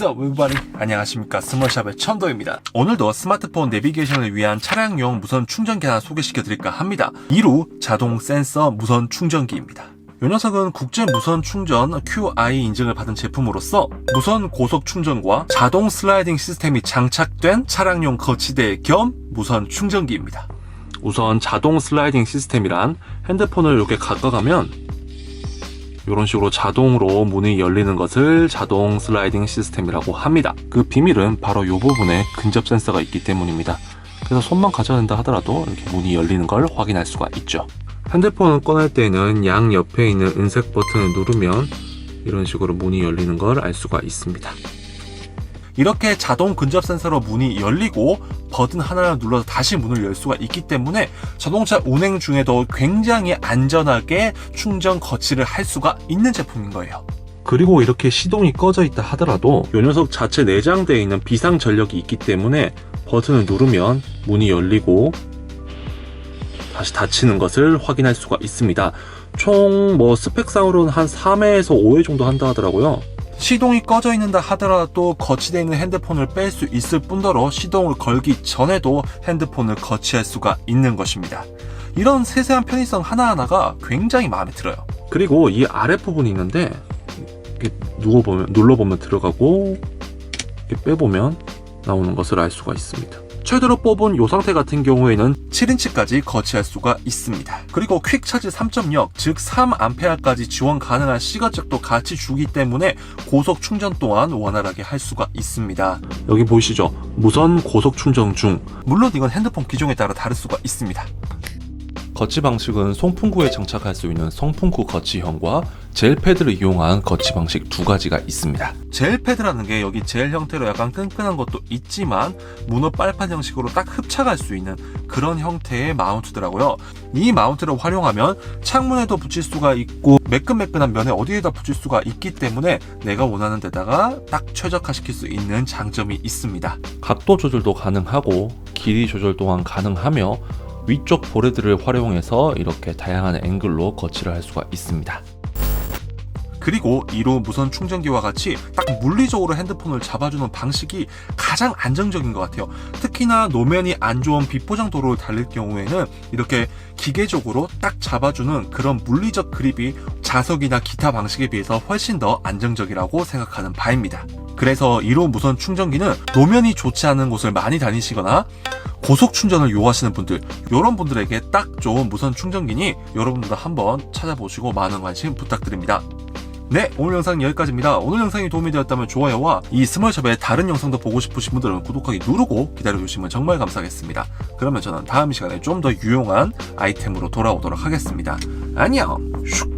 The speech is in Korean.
Up everybody? 안녕하십니까? 스몰샵의 천도입니다. 오늘도 스마트폰 내비게이션을 위한 차량용 무선 충전기 하나 소개시켜 드릴까 합니다. 2루 자동 센서 무선 충전기입니다. 이 녀석은 국제 무선 충전 QI 인증을 받은 제품으로서 무선 고속 충전과 자동 슬라이딩 시스템이 장착된 차량용 거치대 겸 무선 충전기입니다. 우선 자동 슬라이딩 시스템이란 핸드폰을 이렇게 가까가면 이런 식으로 자동으로 문이 열리는 것을 자동 슬라이딩 시스템이라고 합니다. 그 비밀은 바로 이 부분에 근접 센서가 있기 때문입니다. 그래서 손만 가져야 된다 하더라도 이렇게 문이 열리는 걸 확인할 수가 있죠. 핸드폰을 꺼낼 때는 양 옆에 있는 은색 버튼을 누르면 이런 식으로 문이 열리는 걸 알 수가 있습니다. 이렇게 자동 근접 센서로 문이 열리고 버튼 하나를 눌러서 다시 문을 열 수가 있기 때문에 자동차 운행 중에도 굉장히 안전하게 충전 거치를 할 수가 있는 제품인 거예요. 그리고 이렇게 시동이 꺼져 있다 하더라도 이 녀석 자체 내장되어 있는 비상 전력이 있기 때문에 버튼을 누르면 문이 열리고 다시 닫히는 것을 확인할 수가 있습니다. 총 뭐 스펙상으로는 한 3회에서 5회 정도 한다 하더라고요. 시동이 꺼져 있는다 하더라도 거치되어 있는 핸드폰을 뺄 수 있을 뿐더러 시동을 걸기 전에도 핸드폰을 거치할 수가 있는 것입니다. 이런 세세한 편의성 하나하나가 굉장히 마음에 들어요. 그리고 이 아래 부분이 있는데 누워보면 눌러보면 들어가고 빼보면 나오는 것을 알 수가 있습니다. 최대로 뽑은 이 상태 같은 경우에는 7인치까지 거치할 수가 있습니다. 그리고 퀵 차지 3.0, 즉 3A까지 지원 가능한 시가적도 같이 주기 때문에 고속 충전 또한 원활하게 할 수가 있습니다. 여기 보이시죠? 무선 고속 충전 중. 물론 이건 핸드폰 기종에 따라 다를 수가 있습니다. 거치 방식은 송풍구에 장착할 수 있는 송풍구 거치형과 젤 패드를 이용한 거치 방식 두 가지가 있습니다. 젤 패드라는 게 여기 젤 형태로 약간 끈끈한 것도 있지만 문어 빨판 형식으로 딱 흡착할 수 있는 그런 형태의 마운트더라고요. 이 마운트를 활용하면 창문에도 붙일 수가 있고 매끈매끈한 면에 어디에다 붙일 수가 있기 때문에 내가 원하는 데다가 딱 최적화시킬 수 있는 장점이 있습니다. 각도 조절도 가능하고 길이 조절 또한 가능하며 위쪽 보레드를 활용해서 이렇게 다양한 앵글로 거치를 할 수가 있습니다. 그리고 이로 무선 충전기와 같이 딱 물리적으로 핸드폰을 잡아주는 방식이 가장 안정적인 것 같아요. 특히나 노면이 안 좋은 비포장 도로를 달릴 경우에는 이렇게 기계적으로 딱 잡아주는 그런 물리적 그립이 자석이나 기타 방식에 비해서 훨씬 더 안정적이라고 생각하는 바입니다. 그래서 이로 무선 충전기는 노면이 좋지 않은 곳을 많이 다니시거나 고속 충전을 요하시는 분들, 이런 분들에게 딱 좋은 무선 충전기니 여러분들도 한번 찾아보시고 많은 관심 부탁드립니다. 네, 오늘 영상 여기까지입니다. 오늘 영상이 도움이 되었다면 좋아요와 이 스몰샵의 다른 영상도 보고 싶으신 분들은 구독하기 누르고 기다려주시면 정말 감사하겠습니다. 그러면 저는 다음 시간에 좀 더 유용한 아이템으로 돌아오도록 하겠습니다. 안녕! 슉!